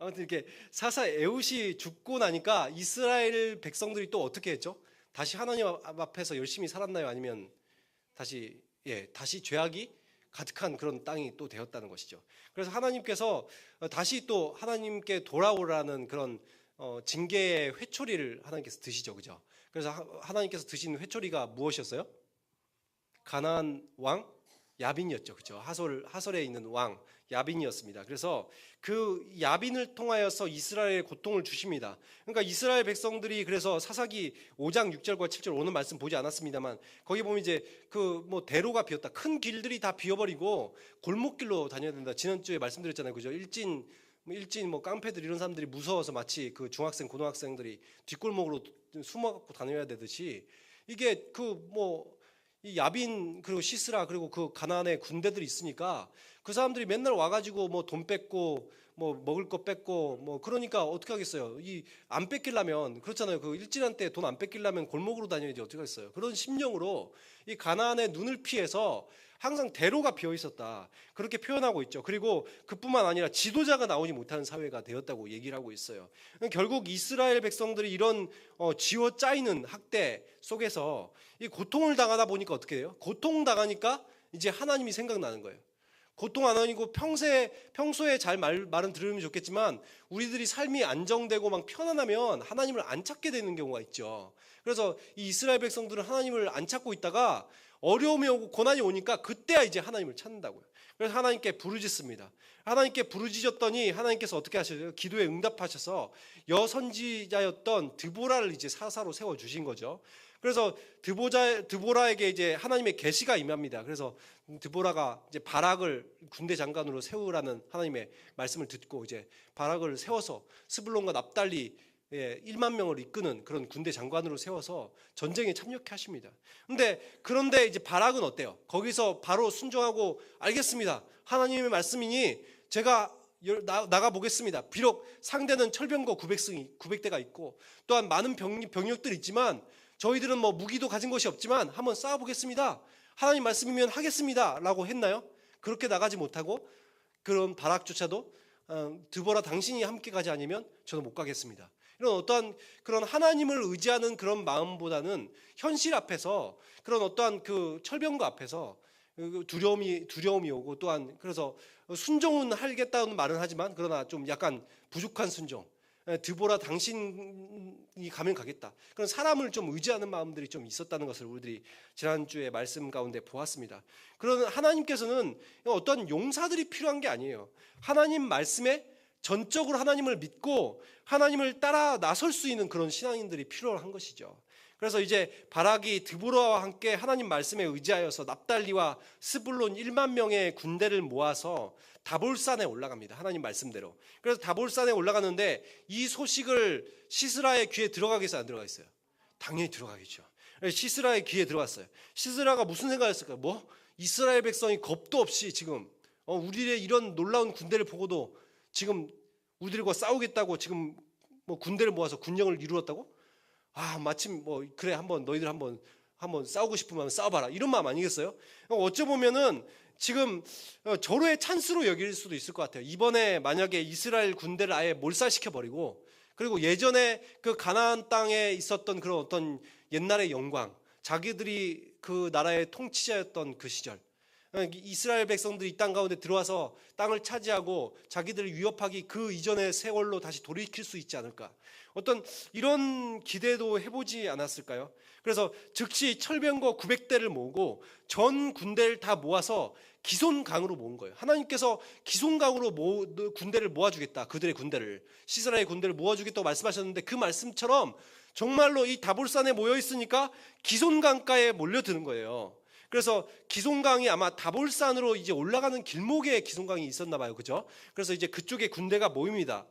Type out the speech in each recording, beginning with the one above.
아무튼 이렇게 사사 에웃이 죽고 나니까 이스라엘 백성들이 또 어떻게 했죠? 다시 하나님 앞에서 열심히 살았나요? 아니면 다시 예 다시 죄악이 가득한 그런 땅이 또 되었다는 것이죠. 그래서 하나님께서 어, 다시 또 하나님께 돌아오라는 그런 어, 징계의 회초리를 하나님께서 드시죠, 그죠? 그래서 하- 하나님께서 드신 회초리가 무엇이었어요? 가나안 왕 야빈이었죠, 그죠? 하솔 하솔에 있는 왕 야빈이었습니다. 그래서 그 야빈을 통하여서 이스라엘에 고통을 주십니다. 그러니까 이스라엘 백성들이 그래서 사사기 5장 6절과 7절 오늘 말씀 보지 않았습니다만 거기 보면 이제 그 뭐 대로가 비었다. 큰 길들이 다 비어버리고 골목길로 다녀야 된다. 지난주에 말씀드렸잖아요, 그죠? 일진 뭐 일진 뭐 깡패들 이런 사람들이 무서워서 마치 그 중학생 고등학생들이 뒷골목으로 숨어갖고 다녀야 되듯이 이게 그뭐 이 야빈 그리고 시스라 그리고 그 가나안의 군대들이 있으니까 그 사람들이 맨날 와가지고 뭐 돈 뺏고 뭐 먹을 거 뺏고 뭐 그러니까 어떻게 하겠어요? 이 안 뺏기려면 그렇잖아요. 그 일진한 때 돈 안 뺏기려면 골목으로 다녀야지 어떻게 하겠어요? 그런 심령으로 이 가나안의 눈을 피해서 항상 대로가 비어 있었다. 그렇게 표현하고 있죠. 그리고 그뿐만 아니라 지도자가 나오지 못하는 사회가 되었다고 얘기를 하고 있어요. 결국 이스라엘 백성들이 이런 어, 쥐어 짜이는 학대 속에서 이 고통을 당하다 보니까 어떻게 돼요? 고통 당하니까 이제 하나님이 생각나는 거예요. 고통 안 하니고 평소에 평소에 잘 말, 말은 들으면 좋겠지만 우리들이 삶이 안정되고 막 편안하면 하나님을 안 찾게 되는 경우가 있죠. 그래서 이 이스라엘 백성들은 하나님을 안 찾고 있다가 어려움이 오고 고난이 오니까 그때야 이제 하나님을 찾는다고요. 그래서 하나님께 부르짖습니다. 하나님께 부르짖었더니 하나님께서 어떻게 하셔요? 기도에 응답하셔서 여선지자였던 드보라를 이제 사사로 세워 주신 거죠. 그래서 드보자 드보라에게 이제 하나님의 계시가 임합니다. 그래서 드보라가 이제 바락을 군대 장관으로 세우라는 하나님의 말씀을 듣고 이제 바락을 세워서 스불론과 납달리 예, 1만 명을 이끄는 그런 군대 장관으로 세워서 전쟁에 참여케 하십니다. 근데 그런데 이제 바락은 어때요? 거기서 바로 순종하고 알겠습니다. 하나님의 말씀이니 제가 나가 보겠습니다. 비록 상대는 철병거 900승이 900대가 있고 또한 많은 병, 병력들 있지만 저희들은 뭐 무기도 가진 것이 없지만 한번 싸워 보겠습니다. 하나님 말씀이면 하겠습니다라고 했나요? 그렇게 나가지 못하고 그런 바락조차도 어, 드보라 당신이 함께 가지 않으면 저는 못 가겠습니다. 이런 어떠한 그런 하나님을 의지하는 그런 마음보다는 현실 앞에서 그런 어떠한 그 철병거 앞에서 그 두려움이 두려움이 오고 또한 그래서 순종은 하겠다는 말은 하지만 그러나 좀 약간 부족한 순종. 에, 드보라 당신이 가면 가겠다. 그런 사람을 좀 의지하는 마음들이 좀 있었다는 것을 우리들이 지난주에 말씀 가운데 보았습니다. 그런 하나님께서는 어떤 용사들이 필요한 게 아니에요. 하나님 말씀에 전적으로 하나님을 믿고 하나님을 따라 나설 수 있는 그런 신앙인들이 필요한 것이죠. 그래서 이제 바락이 드보라와 함께 하나님 말씀에 의지하여서 납달리와 스불론 1만 명의 군대를 모아서 다볼산에 올라갑니다. 하나님 말씀대로. 그래서 다볼산에 올라가는데 이 소식을 시스라의 귀에 들어가겠어요? 안 들어가겠어요? 당연히 들어가겠죠. 시스라의 귀에 들어갔어요. 시스라가 무슨 생각했을까요? 뭐 이스라엘 백성이 겁도 없이 지금 어, 우리의 이런 놀라운 군대를 보고도 지금 우리들과 싸우겠다고 지금 뭐 군대를 모아서 군령을 이루었다고? 아 마침 뭐 그래 한번 너희들 한번 한번 싸우고 싶으면 싸워봐라 이런 마음 아니겠어요? 어찌 보면은 지금 어, 절호의 찬스로 여길 수도 있을 것 같아요. 이번에 만약에 이스라엘 군대를 아예 몰살시켜 버리고 그리고 예전에 그 가나안 땅에 있었던 그런 어떤 옛날의 영광, 자기들이 그 나라의 통치자였던 그 시절, 어, 이스라엘 백성들이 이 땅 가운데 들어와서 땅을 차지하고 자기들을 위협하기 그 이전의 세월로 다시 돌이킬 수 있지 않을까. 어떤 이런 기대도 해보지 않았을까요? 그래서 즉시 철병거 900대를 모으고 전 군대를 다 모아서 기손강으로 모은 거예요. 하나님께서 기손강으로 모, 군대를 모아주겠다. 그들의 군대를. 시스라의 군대를 모아주겠다고 말씀하셨는데 그 말씀처럼 정말로 이 다볼산에 모여 있으니까 기손강가에 몰려드는 거예요. 그래서 기송강이 아마 다볼산으로 이제 올라가는 길목에 기송강이 있었나 봐요. 그죠? 그래서 이제 그쪽에 군대가 모입니다.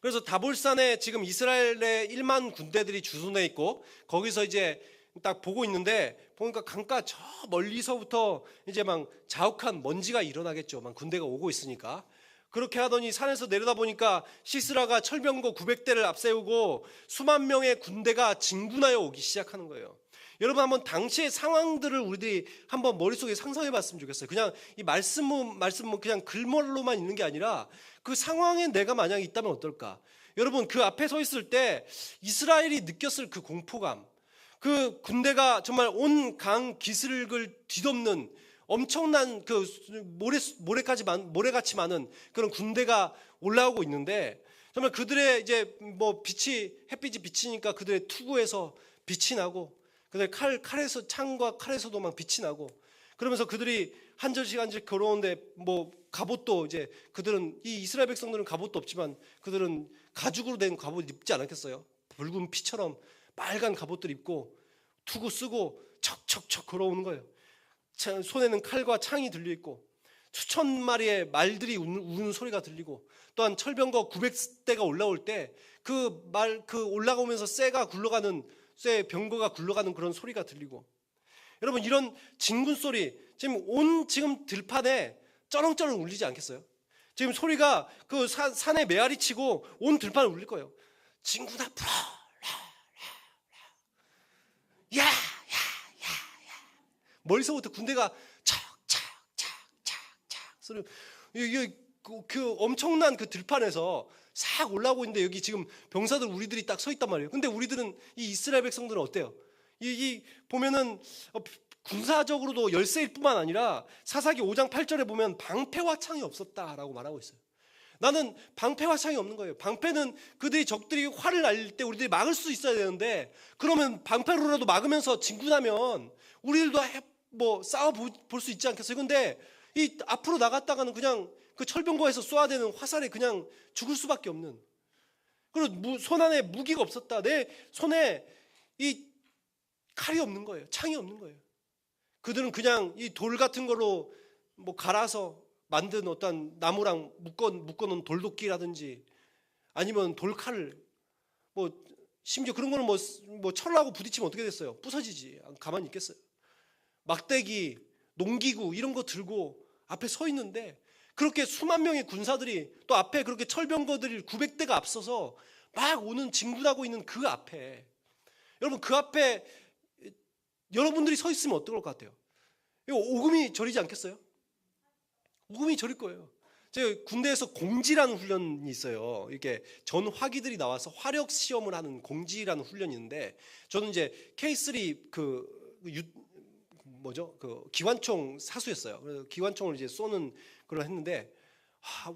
그래서 다볼산에 지금 이스라엘의 1만 군대들이 주둔해 있고 거기서 이제 딱 보고 있는데 보니까 강가 저 멀리서부터 이제 막 자욱한 먼지가 일어나겠죠. 막 군대가 오고 있으니까. 그렇게 하더니 산에서 내려다 보니까 시스라가 철병거 900대를 앞세우고 수만 명의 군대가 진군하여 오기 시작하는 거예요. 여러분 한번 당시의 상황들을 우리들이 한번 머릿속에 상상해 봤으면 좋겠어요. 그냥 이 말씀은 말씀은 그냥 글말로만 있는 게 아니라 그 상황에 내가 만약에 있다면 어떨까? 여러분 그 앞에 서 있을 때 이스라엘이 느꼈을 그 공포감, 그 군대가 정말 온 강 기슭을 뒤덮는 엄청난 그 모래 모래까지 많 모래같이 많은 그런 군대가 올라오고 있는데 정말 그들의 이제 뭐 빛이 햇빛이 비치니까 그들의 투구에서 빛이 나고 그들 칼 칼에서 창과 칼에서도 막 빛이 나고 그러면서 그들이 한 절씩 한 절씩 걸어오는데 뭐 갑옷도 이제 그들은 이 이스라엘 백성들은 갑옷도 없지만 그들은 가죽으로 된 갑옷 입지 않았겠어요? 붉은 피처럼 빨간 갑옷들 입고 투구 쓰고 척척척 걸어오는 거예요. 차- 손에는 칼과 창이 들려 있고 수천 마리의 말들이 우는, 우는 소리가 들리고 또한 철병거 900대가 올라올 때 그 말그 올라오면서 쇠가 굴러가는 쇠 병거가 굴러가는 그런 소리가 들리고 여러분 이런 진군 소리 지금 온 지금 들판에 쩌렁쩌렁 울리지 않겠어요? 지금 소리가 그 산, 산에 메아리 치고 온 들판을 울릴 거예요. 진군아 불어 야, 야, 야, 야. 멀리서부터 군대가 척척척척척 소리 이게 그, 그 엄청난 그 들판에서 싹 올라오고 있는데 여기 지금 병사들 우리들이 딱 서 있단 말이에요. 근데 우리들은 이 이스라엘 백성들은 어때요? 이, 이 보면은 어, 군사적으로도 열세일 뿐만 아니라 사사기 5장 8절에 보면 방패와 창이 없었다라고 말하고 있어요. 나는 방패와 창이 없는 거예요. 방패는 그들이 적들이 활을 날릴 때 우리들이 막을 수 있어야 되는데 그러면 방패로라도 막으면서 진군하면 우리들도 해- 뭐 싸워 볼 수 있지 않겠어요? 근데 이 앞으로 나갔다가는 그냥 그 철병거에서 쏘아대는 화살에 그냥 죽을 수밖에 없는 그리고 무- 손 안에 무기가 없었다. 내 손에 이 칼이 없는 거예요. 창이 없는 거예요. 그들은 그냥 이 돌 같은 걸로 뭐 갈아서 만든 어떤 나무랑 묶어 묶어놓은 돌도끼라든지 아니면 돌칼을 뭐 심지어 그런 거는 뭐, 뭐 철하고 부딪히면 어떻게 됐어요? 부서지지. 가만히 있겠어요? 막대기, 농기구 이런 거 들고 앞에 서 있는데 그렇게 수만 명의 군사들이 또 앞에 그렇게 철병거들이 900대가 앞서서 막 오는 진군하고 있는 그 앞에 여러분 그 앞에 여러분들이 서 있으면 어떨 것 같아요? 오금이 저리지 않겠어요? 오금이 저릴 거예요. 제가 군대에서 공지라는 훈련이 있어요. 이렇게 전 화기들이 나와서 화력 시험을 하는 공지라는 훈련이 있는데 저는 이제 K3 그 유, 뭐죠? 그 기관총 사수였어요. 그래서 기관총을 이제 쏘는 걸 했는데 아,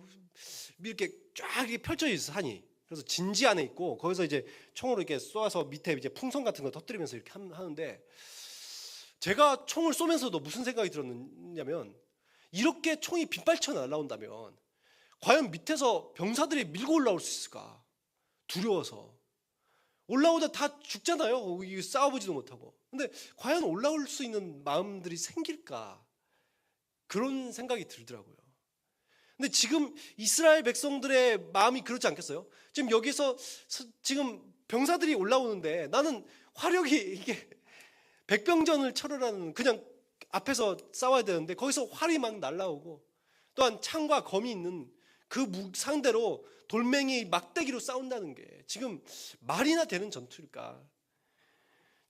이렇게 쫙 이렇게 펼쳐져 있어 산이. 그래서 진지 안에 있고 거기서 이제 총으로 이렇게 쏘아서 밑에 이제 풍선 같은 거 터뜨리면서 이렇게 함- 하는데 제가 총을 쏘면서도 무슨 생각이 들었냐면 이렇게 총이 빗발쳐 날라온다면 과연 밑에서 병사들이 밀고 올라올 수 있을까? 두려워서 올라오다 다 죽잖아요. 이게 싸워보지도 못하고. 근데 과연 올라올 수 있는 마음들이 생길까? 그런 생각이 들더라고요. 근데 지금 이스라엘 백성들의 마음이 그렇지 않겠어요? 지금 여기서 서- 지금 병사들이 올라오는데 나는 화력이 이게 백병전을 치르라는 그냥 앞에서 싸워야 되는데 거기서 활이 막 날라오고 또한 창과 검이 있는 그 무- 상대로 돌멩이 막대기로 싸운다는 게 지금 말이나 되는 전투일까?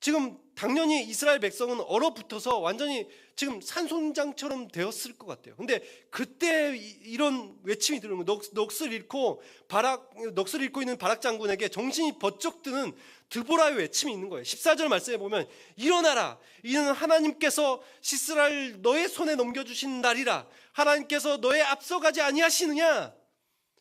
지금 당연히 이스라엘 백성은 얼어붙어서 완전히 지금 산손장처럼 되었을 것 같아요. 근데 그때 이- 이런 외침이 들으면 넋, 넋을 잃고 바락 넋을 잃고 있는 바락 장군에게 정신이 번쩍 드는 드보라의 외침이 있는 거예요. 14절 말씀에 보면 일어나라. 이는 하나님께서 시스라를 너의 손에 넘겨 주신 날이라. 하나님께서 너의 앞서가지 아니하시느냐?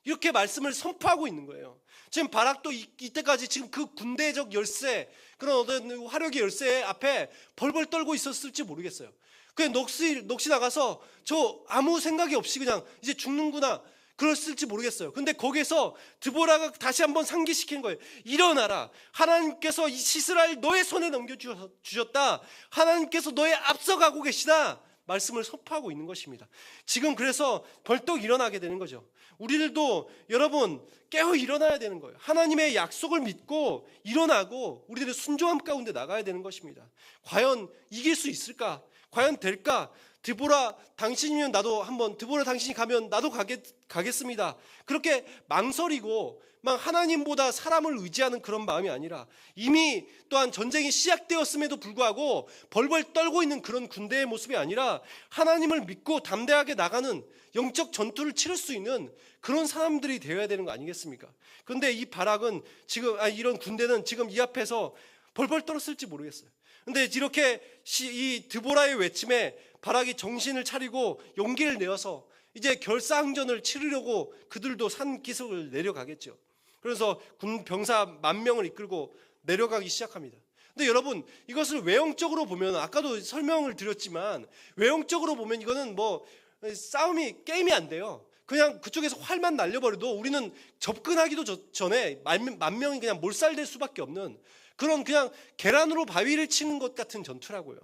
이렇게 말씀을 선포하고 있는 거예요. 지금 바락도 이, 이때까지 지금 그 군대적 열쇠 그런 어떤 화력의 열쇠 앞에 벌벌 떨고 있었을지 모르겠어요. 그냥 넋이 넋이 나가서 저 아무 생각이 없이 그냥 이제 죽는구나 그랬을지 모르겠어요. 근데 거기서 드보라가 다시 한번 상기시키는 거예요. 일어나라. 하나님께서 이 시스라엘 너의 손에 넘겨 주셨다. 하나님께서 너의 앞서가고 계시다. 말씀을 선포하고 있는 것입니다. 지금 그래서 벌떡 일어나게 되는 거죠. 우리들도 여러분 깨어 일어나야 되는 거예요. 하나님의 약속을 믿고 일어나고 우리들의 순종함 가운데 나가야 되는 것입니다. 과연 이길 수 있을까? 과연 될까? 드보라 당신이면 나도 한번 드보라 당신이 가면 나도 가겠, 가겠습니다. 그렇게 망설이고 막 하나님보다 사람을 의지하는 그런 마음이 아니라 이미 또한 전쟁이 시작되었음에도 불구하고 벌벌 떨고 있는 그런 군대의 모습이 아니라 하나님을 믿고 담대하게 나가는 영적 전투를 치를 수 있는 그런 사람들이 되어야 되는 거 아니겠습니까? 그런데 이 바락은 지금 아 이런 군대는 지금 이 앞에서 벌벌 떨었을지 모르겠어요. 근데 이렇게 시- 이 드보라의 외침에 바락이 정신을 차리고 용기를 내어서 이제 결사항전을 치르려고 그들도 산 기슭을 내려가겠죠. 그래서 군 병사 만 명을 이끌고 내려가기 시작합니다. 근데 여러분 이것을 외형적으로 보면 아까도 설명을 드렸지만 외형적으로 보면 이거는 뭐 싸움이 게임이 안 돼요. 그냥 그쪽에서 활만 날려버려도 우리는 접근하기도 저- 전에 만, 만 명이 그냥 몰살될 수밖에 없는 그런 그냥 계란으로 바위를 치는 것 같은 전투라고요.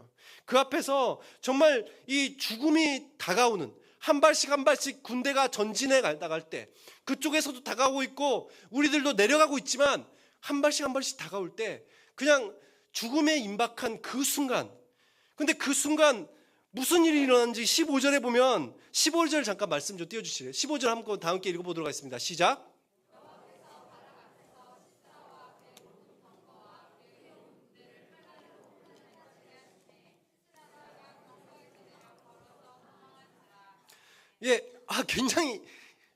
그 앞에서 정말 이 죽음이 다가오는 한 발씩 한 발씩 군대가 전진해 가- 나갈 때 그쪽에서도 다가오고 있고 우리들도 내려가고 있지만 한 발씩 한 발씩 다가올 때 그냥 죽음에 임박한 그 순간 근데 그 순간 무슨 일이 일어났는지 15절에 보면 15절 잠깐 말씀 좀 띄워주실래요? 15절 한번 다 함께 읽어보도록 하겠습니다. 시작. 예, 아 굉장히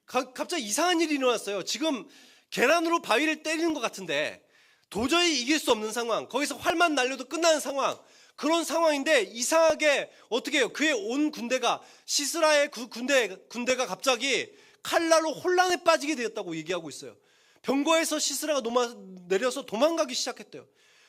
가- 갑자기 이상한 일이 일어났어요. 지금 계란으로 바위를 때리는 것 같은데 도저히 이길 수 없는 상황. 거기서 활만 날려도 끝나는 상황. 그런 상황인데 이상하게 어떻게 해요? 그의 온 군대가 시스라의 그 군대 군대가 갑자기 칼날로 혼란에 빠지게 되었다고 얘기하고 있어요. 병거에서 시스라가 노마, 내려서 도망가기 시작했대요.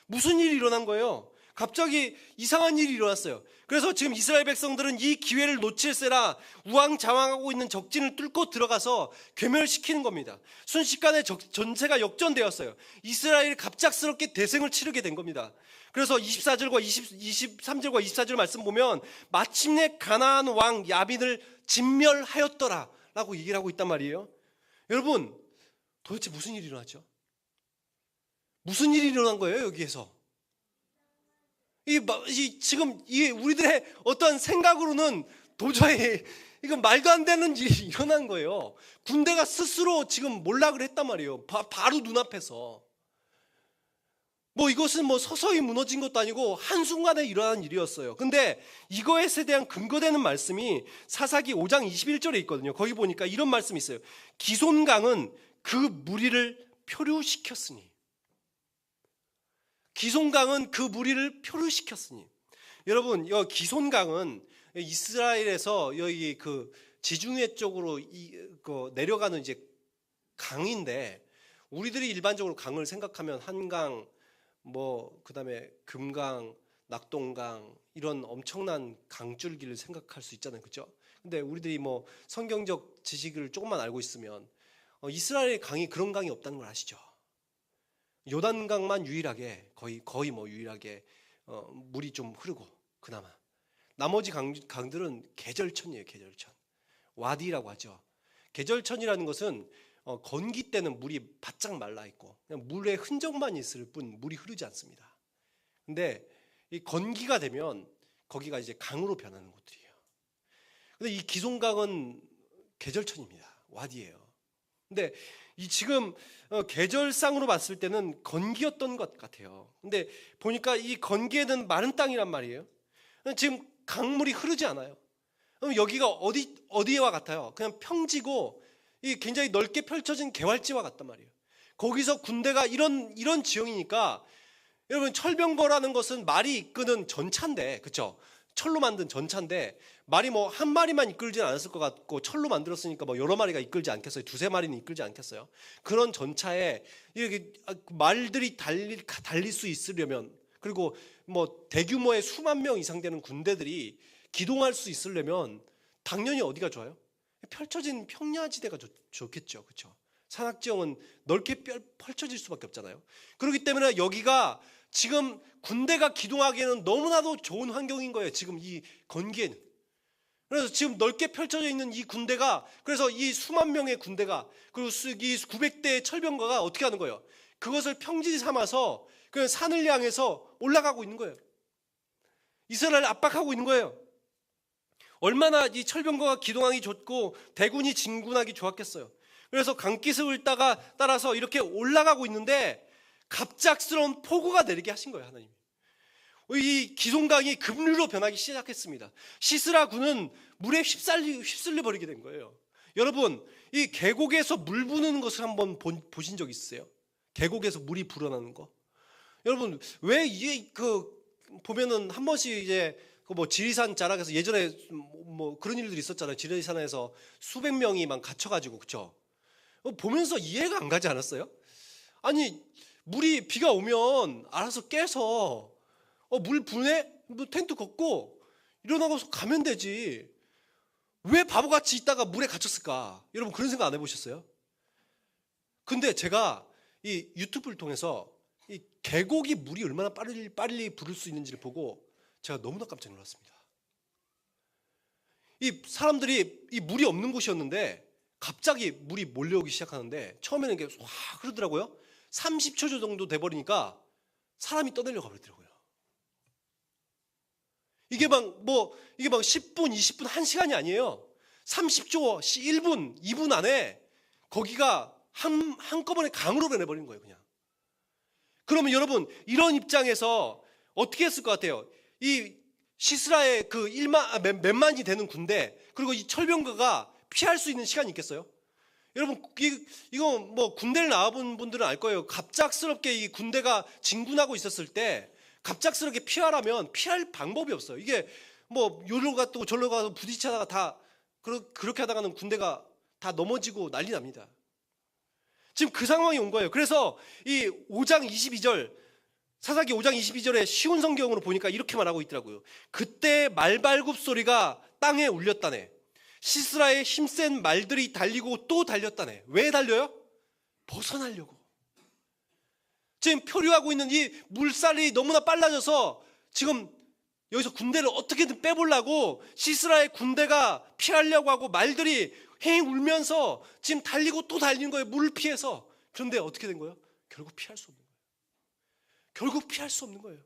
무슨 일이 일어난 거예요? 갑자기 이상한 일이 일어났어요. 그래서 지금 이스라엘 백성들은 이 기회를 놓칠세라 우왕좌왕하고 있는 적진을 뚫고 들어가서 괴멸시키는 겁니다. 순식간에 적- 전체가 역전되었어요. 이스라엘이 갑작스럽게 대승을 치르게 된 겁니다. 그래서 24절과 20, 23절과 24절 말씀 보면 마침내 가나안 왕 야빈을 진멸하였더라 라고 얘기를 하고 있단 말이에요. 여러분 도대체 무슨 일이 일어났죠? 무슨 일이 일어난 거예요 여기에서? 이, 마- 이 지금 이 우리들의 어떤 생각으로는 도저히 이건 말도 안 되는 일이 일어난 거예요. 군대가 스스로 지금 몰락을 했단 말이에요. 바, 바로 눈앞에서. 뭐 이것은 뭐 서서히 무너진 것도 아니고 한순간에 일어난 일이었어요. 근데 이거에 대한 근거되는 말씀이 사사기 5장 21절에 있거든요. 거기 보니까 이런 말씀이 있어요. 기손강은 그 무리를 표류시켰으니. 기손강은 그 무리를 표류시켰으니. 여러분, 이 기손강은 이스라엘에서 여기 그 지중해 쪽으로 이, 그 내려가는 이제 강인데 우리들이 일반적으로 강을 생각하면 한강, 뭐 그다음에 금강, 낙동강 이런 엄청난 강줄기를 생각할 수 있잖아요, 그렇죠? 근데 우리들이 뭐 성경적 지식을 조금만 알고 있으면 어, 이스라엘의 강이 그런 강이 없다는 걸 아시죠? 요단강만 유일하게 거의 거의 뭐 유일하게 어, 물이 좀 흐르고 그나마 나머지 강, 강들은 계절천이에요, 계절천. 와디라고 하죠. 계절천이라는 것은 어, 건기 때는 물이 바짝 말라 있고 그냥 물의 흔적만 있을 뿐 물이 흐르지 않습니다. 근데 이 건기가 되면 거기가 이제 강으로 변하는 곳들이에요. 근데 이 기송강은 계절천입니다. 와디예요. 근데 이 지금 어, 계절상으로 봤을 때는 건기였던 것 같아요. 근데 보니까 이 건기에는 마른 땅이란 말이에요. 지금 강물이 흐르지 않아요. 그럼 여기가 어디 어디와 같아요? 그냥 평지고 이 굉장히 넓게 펼쳐진 개활지와 같단 말이에요. 거기서 군대가 이런 이런 지형이니까 여러분 철병거라는 것은 말이 이끄는 전차인데 그렇죠? 철로 만든 전차인데 말이 뭐 한 마리만 이끌진 않았을 것 같고 철로 만들었으니까 뭐 여러 마리가 이끌지 않겠어요? 두세 마리는 이끌지 않겠어요? 그런 전차에 이렇게 말들이 달릴 달릴 수 있으려면 그리고 뭐 대규모의 수만 명 이상 되는 군대들이 기동할 수 있으려면 당연히 어디가 좋아요? 펼쳐진 평야지대가 좋, 좋겠죠, 그렇죠? 산악 지형은 넓게 펼- 펼쳐질 수밖에 없잖아요. 그렇기 때문에 여기가 지금 군대가 기동하기에는 너무나도 좋은 환경인 거예요. 지금 이 건기에는. 그래서 지금 넓게 펼쳐져 있는 이 군대가 그래서 이 수만 명의 군대가 그리고 수- 이 900대의 철병가가 어떻게 하는 거예요? 그것을 평지 삼아서 그 산을 향해서 올라가고 있는 거예요. 이스라엘을 압박하고 있는 거예요. 얼마나 이 철병거가 기동하기 좋고 대군이 진군하기 좋았겠어요. 그래서 강기슭을 따가 따라서 이렇게 올라가고 있는데 갑작스러운 폭우가 내리게 하신 거예요, 하나님. 이 기송강이 급류로 변하기 시작했습니다. 시스라 군은 물에 휩쓸려 버리게 된 거예요. 여러분, 이 계곡에서 물 부는 것을 한번 본- 보신 적 있으세요? 계곡에서 물이 불어나는 거? 여러분, 왜 이게 그 보면은 한 번씩 이제 그뭐 지리산 자락에서 예전에 뭐 그런 일들이 있었잖아요. 지리산에서 수백 명이 막 갇혀가지고 그쵸? 어, 보면서 이해가 안 가지 않았어요? 아니 물이 비가 오면 알아서 깨서 어, 물 부네 뭐 텐트 걷고 일어나고서 가면 되지. 왜 바보같이 있다가 물에 갇혔을까? 여러분 그런 생각 안 해보셨어요? 근데 제가 이 유튜브를 통해서 이 계곡이 물이 얼마나 빨리 빨리 부를 수 있는지를 보고 제가 너무나 깜짝 놀랐습니다. 이 사람들이 이 물이 없는 곳이었는데 갑자기 물이 몰려오기 시작하는데 처음에는 이게 확 흐르더라고요. 30초 정도 돼 버리니까 사람이 떠내려 가 버리더라고요. 이게 막 뭐 이게 막 10분, 20분, 1시간이 아니에요. 30초, 1분, 2분 안에 거기가 한 한꺼번에 강으로 변해 버린 거예요, 그냥. 그러면 여러분 이런 입장에서 어떻게 했을 것 같아요? 이 시스라의 그 1만 아, 몇, 몇만이 되는 군대 그리고 이 철병거가 피할 수 있는 시간이 있겠어요? 여러분 이, 이거 뭐 군대를 나와본 분들은 알 거예요. 갑작스럽게 이 군대가 진군하고 있었을 때 갑작스럽게 피하라면 피할 방법이 없어요. 이게 뭐 요로 갔고 절로 가서 부딪히다가 다 그렇게 하다가는 군대가 다 넘어지고 난리 납니다. 지금 그 상황이 온 거예요. 그래서 이 5장 22절 사사기 5장 22절에 쉬운 성경으로 보니까 이렇게 말하고 있더라고요. 그때 말발굽 소리가 땅에 울렸다네. 시스라의 힘센 말들이 달리고 또 달렸다네. 왜 달려요? 벗어나려고. 지금 표류하고 있는 이 물살이 너무나 빨라져서 지금 여기서 군대를 어떻게든 빼보려고 시스라의 군대가 피하려고 하고 말들이 행 울면서 지금 달리고 또 달리는 거예요. 물을 피해서. 그런데 어떻게 된 거예요? 결국 피할 수 없는 거예요. 결국 피할 수 없는 거예요.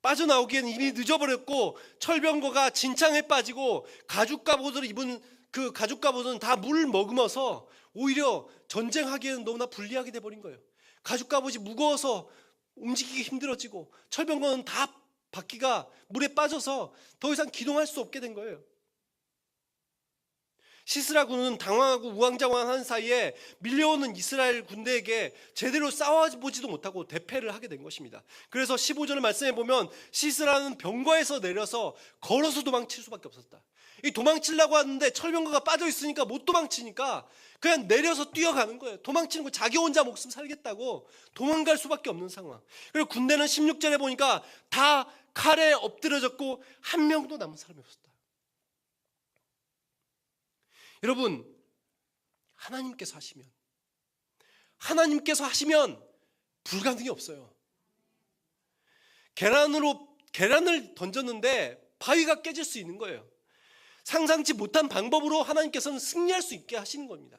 빠져나오기에는 이미 늦어버렸고 철병거가 진창에 빠지고 가죽 갑옷을 입은 그 가죽 갑옷은 다 물 머금어서 오히려 전쟁하기에는 너무나 불리하게 돼버린 거예요. 가죽 갑옷이 무거워서 움직이기 힘들어지고 철병거는 다 바퀴가 물에 빠져서 더 이상 기동할 수 없게 된 거예요. 시스라 군은 당황하고 우왕좌왕한 사이에 밀려오는 이스라엘 군대에게 제대로 싸워보지도 못하고 대패를 하게 된 것입니다. 그래서 15절의 말씀에 보면 시스라는 병거에서 내려서 걸어서 도망칠 수밖에 없었다. 이 도망치려고 하는데 철병거가 빠져 있으니까 못 도망치니까 그냥 내려서 뛰어가는 거예요. 도망치는 거 자기 혼자 목숨 살겠다고 도망갈 수밖에 없는 상황. 그리고 군대는 16절에 보니까 다 칼에 엎드려졌고 한 명도 남은 사람이 없었다. 여러분 하나님께서 하시면 하나님께서 하시면 불가능이 없어요. 계란으로 계란을 던졌는데 바위가 깨질 수 있는 거예요. 상상치 못한 방법으로 하나님께서는 승리할 수 있게 하시는 겁니다.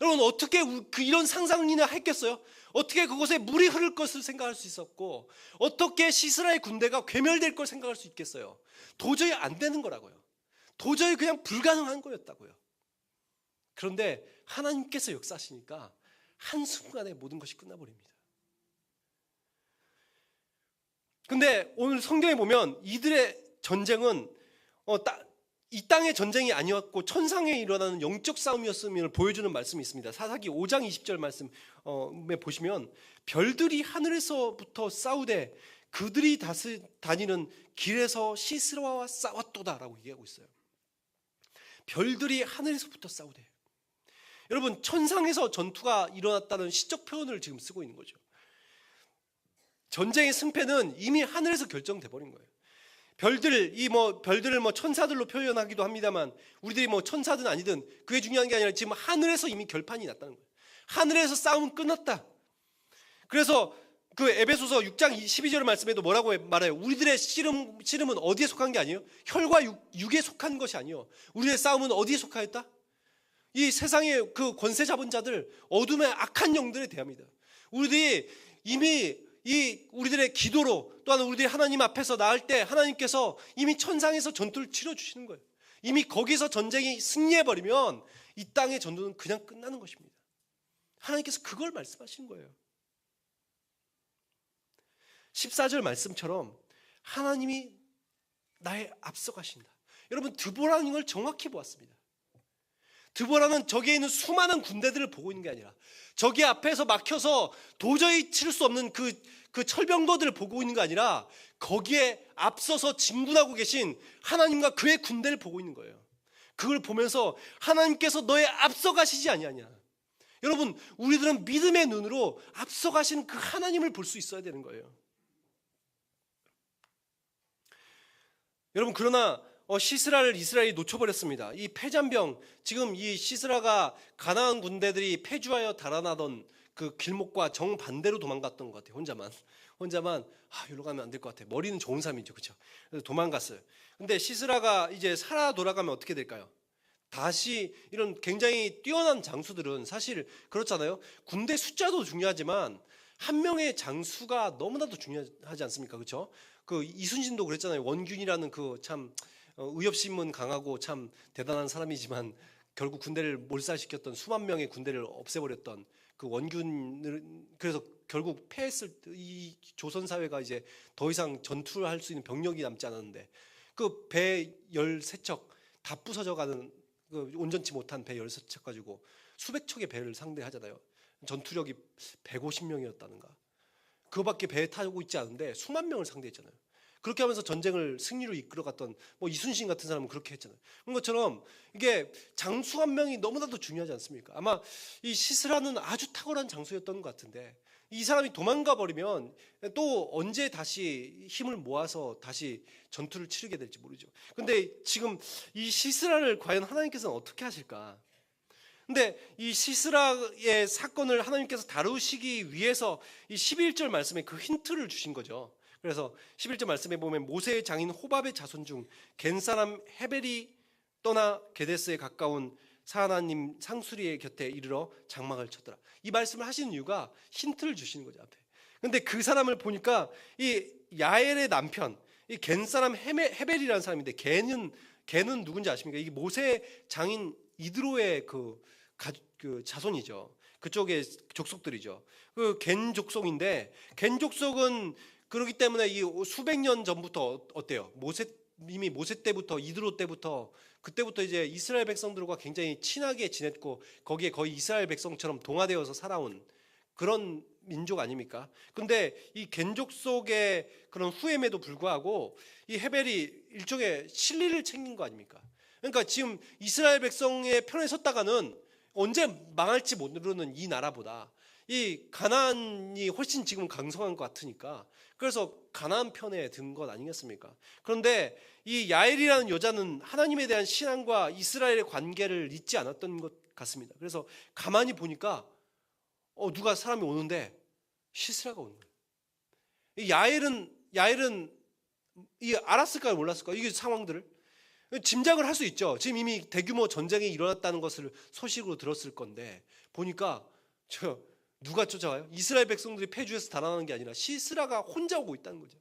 여러분 어떻게 우- 그 이런 상상이나 했겠어요? 어떻게 그곳에 물이 흐를 것을 생각할 수 있었고 어떻게 시스라의 군대가 괴멸될 걸 생각할 수 있겠어요? 도저히 안 되는 거라고요. 도저히 그냥 불가능한 거였다고요. 그런데 하나님께서 역사하시니까 한순간에 모든 것이 끝나버립니다. 근데 오늘 성경에 보면 이들의 전쟁은 어, 따- 이 땅의 전쟁이 아니었고 천상에 일어나는 영적 싸움이었음을 보여주는 말씀이 있습니다. 사사기 5장 20절 말씀에 보시면 별들이 하늘에서부터 싸우되 그들이 다스, 다니는 길에서 시스라와 싸웠도다라고 얘기하고 있어요. 별들이 하늘에서부터 싸우대. 여러분 천상에서 전투가 일어났다는 시적 표현을 지금 쓰고 있는 거죠. 전쟁의 승패는 이미 하늘에서 결정돼 버린 거예요. 별들 이 뭐 별들을 뭐 천사들로 표현하기도 합니다만 우리들이 뭐 천사든 아니든 그게 중요한 게 아니라 지금 하늘에서 이미 결판이 났다는 거예요. 하늘에서 싸움은 끝났다. 그래서 그 에베소서 6장 12절 말씀에도 뭐라고 말해요? 우리들의 씨름 씨름은 어디에 속한 게 아니에요? 혈과 육, 육에 속한 것이 아니요. 우리의 싸움은 어디에 속하였다? 이 세상의 그 권세 잡은 자들 어둠의 악한 영들에 대합니다. 우리들이 이미 이 우리들의 기도로 또한 우리들이 하나님 앞에서 나을 때 하나님께서 이미 천상에서 전투를 치러 주시는 거예요. 이미 거기서 전쟁이 승리해 버리면 이 땅의 전투는 그냥 끝나는 것입니다. 하나님께서 그걸 말씀하시는 거예요. 14절 말씀처럼 하나님이 나의 앞서가신다. 여러분 드보라는 걸 정확히 보았습니다. 드보라는 저기에 있는 수많은 군대들을 보고 있는 게 아니라 저기 앞에서 막혀서 도저히 치를 수 없는 그, 그 철병거들을 보고 있는 게 아니라 거기에 앞서서 진군하고 계신 하나님과 그의 군대를 보고 있는 거예요. 그걸 보면서 하나님께서 너의 앞서가시지 아니하냐. 여러분, 우리들은 믿음의 눈으로 앞서가시는 그 하나님을 볼 수 있어야 되는 거예요. 여러분, 그러나 어, 시스라를 이스라엘이 놓쳐버렸습니다. 이 패잔병 지금 이 시스라가 가나안 군대들이 패주하여 달아나던 그 길목과 정 반대로 도망갔던 것 같아요. 혼자만 혼자만 아 여기로 가면 안 될 것 같아. 머리는 좋은 사람이죠, 그렇죠? 그래서 도망갔어요. 근데 시스라가 이제 살아 돌아가면 어떻게 될까요? 다시 이런 굉장히 뛰어난 장수들은 사실 그렇잖아요. 군대 숫자도 중요하지만 한 명의 장수가 너무나도 중요하지 않습니까? 그렇죠? 그 이순신도 그랬잖아요. 원균이라는 그참 어, 의협신문 강하고 참 대단한 사람이지만 결국 군대를 몰살시켰던 수만 명의 군대를 없애버렸던 그 원균을 그래서 결국 패했을 때이 조선 사회가 이제 더 이상 전투를 할 수 있는 병력이 남지 않았는데 그 배 열세 척 다 부서져가는 그 온전치 못한 배 열세 척 가지고 수백 척의 배를 상대하잖아요. 전투력이 150명이었다는가. 그거밖에 배에 타고 있지 않은데 수만 명을 상대했잖아요. 그렇게 하면서 전쟁을 승리로 이끌어갔던 뭐 이순신 같은 사람은 그렇게 했잖아요. 그런 것처럼 이게 장수 한 명이 너무나도 중요하지 않습니까? 아마 이 시스라는 아주 탁월한 장수였던 것 같은데 이 사람이 도망가 버리면 또 언제 다시 힘을 모아서 다시 전투를 치르게 될지 모르죠. 근데 지금 이 시스라를 과연 하나님께서는 어떻게 하실까? 근데 이 시스라의 사건을 하나님께서 다루시기 위해서 이 11절 말씀에 그 힌트를 주신 거죠. 그래서 11절 말씀에 보면 모세의 장인 호밥의 자손 중 겐 사람 헤벨이 떠나 게데스에 가까운 사하나님 상수리의 곁에 이르러 장막을 쳤더라. 이 말씀을 하시는 이유가 힌트를 주시는 거죠 앞에. 근데 그 사람을 보니까 이 야엘의 남편 이 겐 사람 헤벨이라는 사람인데 겐은 겐은 누군지 아십니까? 이게 모세 장인 이드로의 그, 가, 그 자손이죠. 그쪽의 족속들이죠. 그 겐 족속인데 겐 족속은 그렇기 때문에 이 수백 년 전부터 어때요? 모세 이미 모세 때부터 이드로 때부터 그때부터 이제 이스라엘 백성들과 굉장히 친하게 지냈고 거기에 거의 이스라엘 백성처럼 동화되어서 살아온 그런 민족 아닙니까? 근데 이 겐족 속의 그런 후임에도 불구하고 이 헤벨이 일종의 실리를 챙긴 거 아닙니까? 그러니까 지금 이스라엘 백성의 편에 섰다가는 언제 망할지 모르는 이 나라보다 이 가나안이 훨씬 지금 강성한 것 같으니까 그래서 가나안 편에 든 것 아니겠습니까? 그런데 이 야엘이라는 여자는 하나님에 대한 신앙과 이스라엘의 관계를 잊지 않았던 것 같습니다. 그래서 가만히 보니까 어 누가 사람이 오는데 시스라가 오는 거예요. 이 야엘은 야엘은 이 알았을까요, 몰랐을까요? 이게 상황들을 짐작을 할 수 있죠. 지금 이미 대규모 전쟁이 일어났다는 것을 소식으로 들었을 건데 보니까 저 누가 쫓아와요? 이스라엘 백성들이 패주에서 달아나는 게 아니라 시스라가 혼자 오고 있다는 거죠.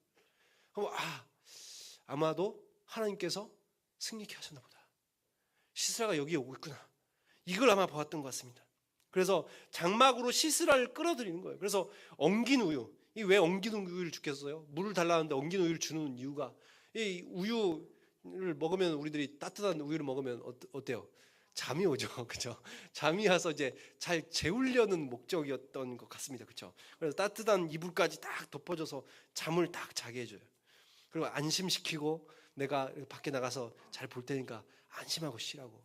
그럼 아 아마도 하나님께서 승리케 하셨나 보다. 시스라가 여기에 오고 있구나. 이걸 아마 보았던 것 같습니다. 그래서 장막으로 시스라를 끌어들이는 거예요. 그래서 엉긴 우유. 이 왜 엉긴 우유를 주겠어요? 물을 달라는데 엉긴 우유를 주는 이유가 이 우유를 먹으면 우리들이 따뜻한 우유를 먹으면 어때요? 잠이 오죠. 그죠? 잠이 와서 이제 잘 재우려는 목적이었던 것 같습니다. 그죠? 그래서 따뜻한 이불까지 딱 덮어줘서 잠을 딱 자게 해줘요. 그리고 안심시키고 내가 밖에 나가서 잘 볼 테니까 안심하고 쉬라고.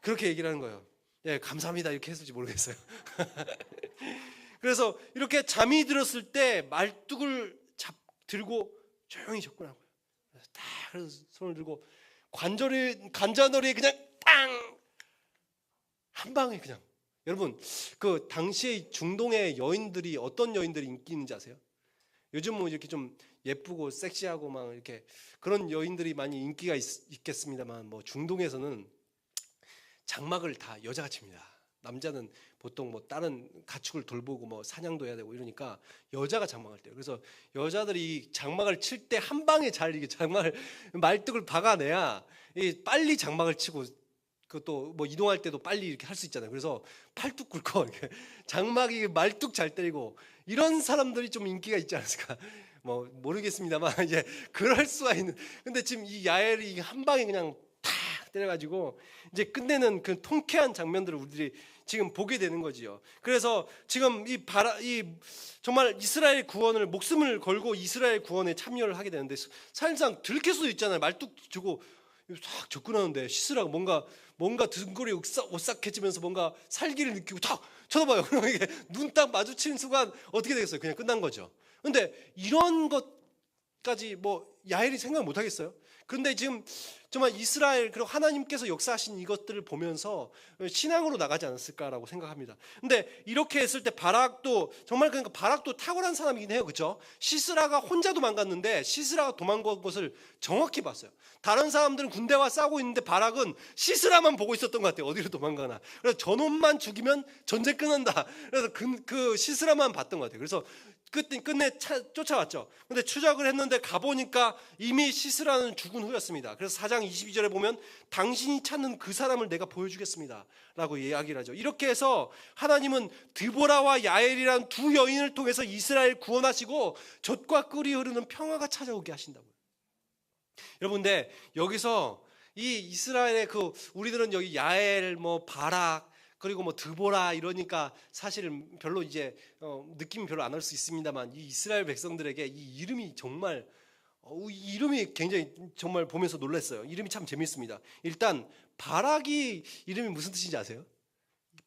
그렇게 얘기를 하는 거예요. 예, 감사합니다. 이렇게 했을지 모르겠어요. 그래서 이렇게 잠이 들었을 때 말뚝을 잡, 들고 조용히 접근하고요. 딱 그래서 손을 들고 관절이 관자놀이 그냥 땅! 한 방에 그냥. 여러분, 그 당시의 중동의 여인들이 어떤 여인들이 인기 있는지 아세요? 요즘 뭐 이렇게 좀 예쁘고 섹시하고 막 이렇게 그런 여인들이 많이 인기가 있, 겠습니다만뭐 중동에서는 장막을 다 여자가 칩니다. 남자는 보통 뭐 다른 가축을 돌보고 뭐 사냥도 해야 되고 이러니까 여자가 장막을 떼요. 그래서 여자들이 장막을 칠 때 한 방에 잘 이게 장막을 말뚝을 박아내야 이 빨리 장막을 치고 그것도 뭐 이동할 때도 빨리 이렇게 할 수 있잖아요. 그래서 팔뚝 굵고 장막이 말뚝 잘 때리고 이런 사람들이 좀 인기가 있지 않습니까? 뭐 모르겠습니다만 이제 그럴 수가 있는. 근데 지금 이 야엘이 한 방에 그냥 탁 때려가지고 이제 끝내는 그 통쾌한 장면들을 우리들이 지금 보게 되는 거지요. 그래서 지금 이 바라 이 정말 이스라엘 구원을 목숨을 걸고 이스라엘 구원에 참여를 하게 되는데 사실상 들킬 수도 있잖아요. 말뚝 주고 싹 접근하는데 씻으라고 뭔가 뭔가 등골이 오싹, 오싹해지면서 뭔가 살기를 느끼고 탁 쳐다봐요. 그럼 이게 눈 딱 마주치는 순간 어떻게 되겠어요? 그냥 끝난 거죠. 근데 이런 것까지 뭐 야엘이 생각 못 하겠어요? 그런데 지금 정말 이스라엘 그리고 하나님께서 역사하신 이것들을 보면서 신앙으로 나가지 않았을까라고 생각합니다. 근데 이렇게 했을 때 바락도 정말 그러니까 바락도 탁월한 사람이긴 해요. 그렇죠? 시스라가 혼자 도망갔는데 시스라가 도망간 것을 정확히 봤어요. 다른 사람들은 군대와 싸우고 있는데 바락은 시스라만 보고 있었던 것 같아요. 어디로 도망가나. 그래서 저놈만 죽이면 전쟁 끝난다. 그래서 그, 그 시스라만 봤던 것 같아요. 그래서 끝, 끝내 차, 쫓아왔죠. 근데 추적을 했는데 가보니까 이미 시스라는 죽은 후였습니다. 그래서 4장 22절에 보면 당신이 찾는 그 사람을 내가 보여주겠습니다. 라고 이야기를 하죠. 이렇게 해서 하나님은 드보라와 야엘이란 두 여인을 통해서 이스라엘 구원하시고 젖과 꿀이 흐르는 평화가 찾아오게 하신다고요. 여러분, 근데 여기서 이 이스라엘의 그 우리들은 여기 야엘, 뭐 바락, 그리고 뭐 드보라 이러니까 사실은 별로 이제 어, 느낌이 별로 안할수 있습니다만 이 이스라엘 백성들에게 이 이름이 정말 어, 이 이름이 굉장히 정말 보면서 놀랐어요. 이름이 참 재밌습니다. 일단 바락이 이름이 무슨 뜻인지 아세요?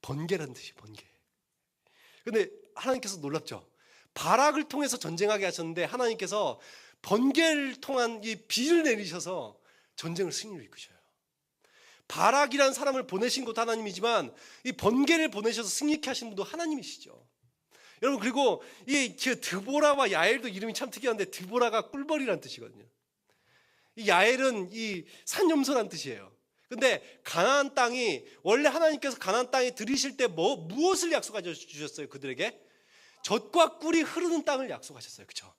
번개라는 뜻이 번개. 근데 하나님께서 놀랍죠. 바락을 통해서 전쟁하게 하셨는데 하나님께서 번개를 통한 이 비를 내리셔서 전쟁을 승리로 이끄셔요. 바락이라는 사람을 보내신 것도 하나님이지만 이 번개를 보내셔서 승리케 하신 분도 하나님이시죠. 여러분 그리고 이 드보라와 야엘도 이름이 참 특이한데 드보라가 꿀벌이라는 뜻이거든요. 이 야엘은 이 산염소란 뜻이에요. 근데 가나안 땅이 원래 하나님께서 가나안 땅에 들이실 때 뭐 무엇을 약속하셔 주셨어요 그들에게? 젖과 꿀이 흐르는 땅을 약속하셨어요. 그렇죠?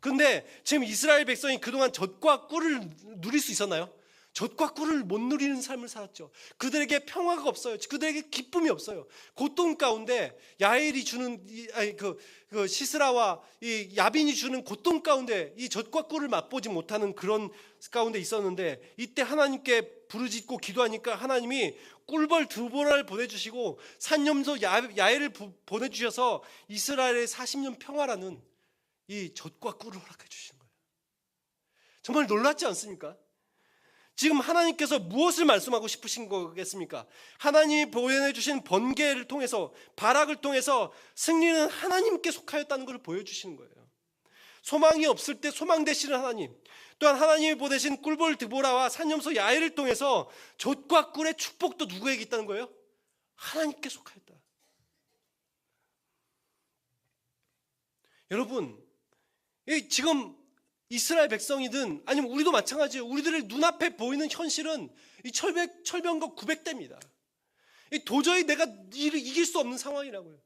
근데 지금 이스라엘 백성이 그동안 젖과 꿀을 누릴 수 있었나요? 젖과 꿀을 못 누리는 삶을 살았죠. 그들에게 평화가 없어요. 그들에게 기쁨이 없어요. 고통 가운데 야엘이 주는 아니 그, 그 시스라와 이 야빈이 주는 고통 가운데 이 젖과 꿀을 맛보지 못하는 그런 가운데 있었는데 이때 하나님께 부르짖고 기도하니까 하나님이 꿀벌 두 보라를 보내주시고 산염소 야엘을 보내주셔서 이스라엘의 40년 평화라는 이 젖과 꿀을 허락해 주신 거예요. 정말 놀랐지 않습니까? 지금 하나님께서 무엇을 말씀하고 싶으신 거겠습니까? 하나님이 보여내 주신 번개를 통해서 바락을 통해서 승리는 하나님께 속하였다는 것을 보여주시는 거예요. 소망이 없을 때 소망 되시는 하나님, 또한 하나님이 보내신 꿀벌 드보라와 산염소 야엘을 통해서 젖과 꿀의 축복도 누구에게 있다는 거예요? 하나님께 속하였다. 여러분, 지금 이스라엘 백성이든 아니면 우리도 마찬가지예요. 우리들의 눈앞에 보이는 현실은 이 철벽, 철병과 구백대입니다. 도저히 내가 이길 수 없는 상황이라고요.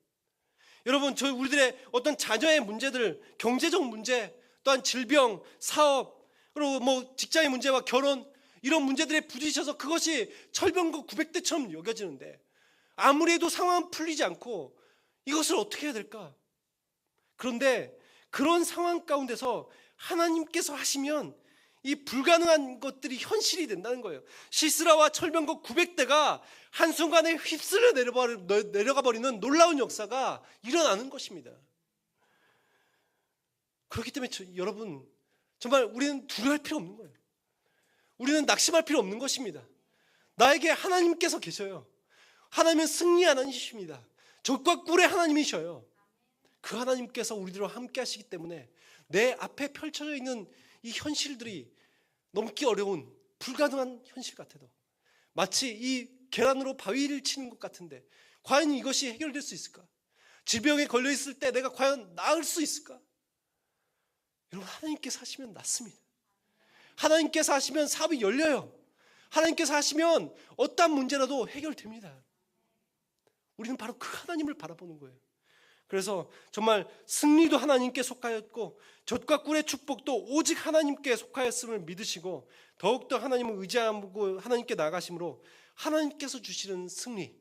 여러분, 저희 우리들의 어떤 자녀의 문제들, 경제적 문제, 또한 질병, 사업, 그리고 뭐 직장의 문제와 결혼 이런 문제들에 부딪혀서 그것이 철병과 구백대처럼 여겨지는데 아무리 해도 상황은 풀리지 않고 이것을 어떻게 해야 될까? 그런데 그런 상황 가운데서 하나님께서 하시면 이 불가능한 것들이 현실이 된다는 거예요. 시스라와 철병거 900대가 한순간에 휩쓸려 내려가 버리는 놀라운 역사가 일어나는 것입니다. 그렇기 때문에 저, 여러분 정말 우리는 두려워할 필요 없는 거예요. 우리는 낙심할 필요 없는 것입니다. 나에게 하나님께서 계셔요. 하나님은 승리 하나님이십니다. 적과 꿀의 하나님이셔요. 그 하나님께서 우리들과 함께 하시기 때문에 내 앞에 펼쳐져 있는 이 현실들이 넘기 어려운 불가능한 현실 같아도 마치 이 계란으로 바위를 치는 것 같은데 과연 이것이 해결될 수 있을까? 질병에 걸려 있을 때 내가 과연 나을 수 있을까? 여러분 하나님께서 하시면 낫습니다. 하나님께서 하시면 사업이 열려요. 하나님께서 하시면 어떠한 문제라도 해결됩니다. 우리는 바로 그 하나님을 바라보는 거예요. 그래서 정말 승리도 하나님께 속하였고 젖과 꿀의 축복도 오직 하나님께 속하였음을 믿으시고 더욱더 하나님을 의지하고 하나님께 나가심으로 하나님께서 주시는 승리,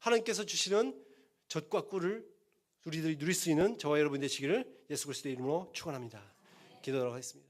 하나님께서 주시는 젖과 꿀을 우리들이 누릴 수 있는 저와 여러분 되시기를 예수 그리스도의 이름으로 축원합니다. 기도하도록 하겠습니다.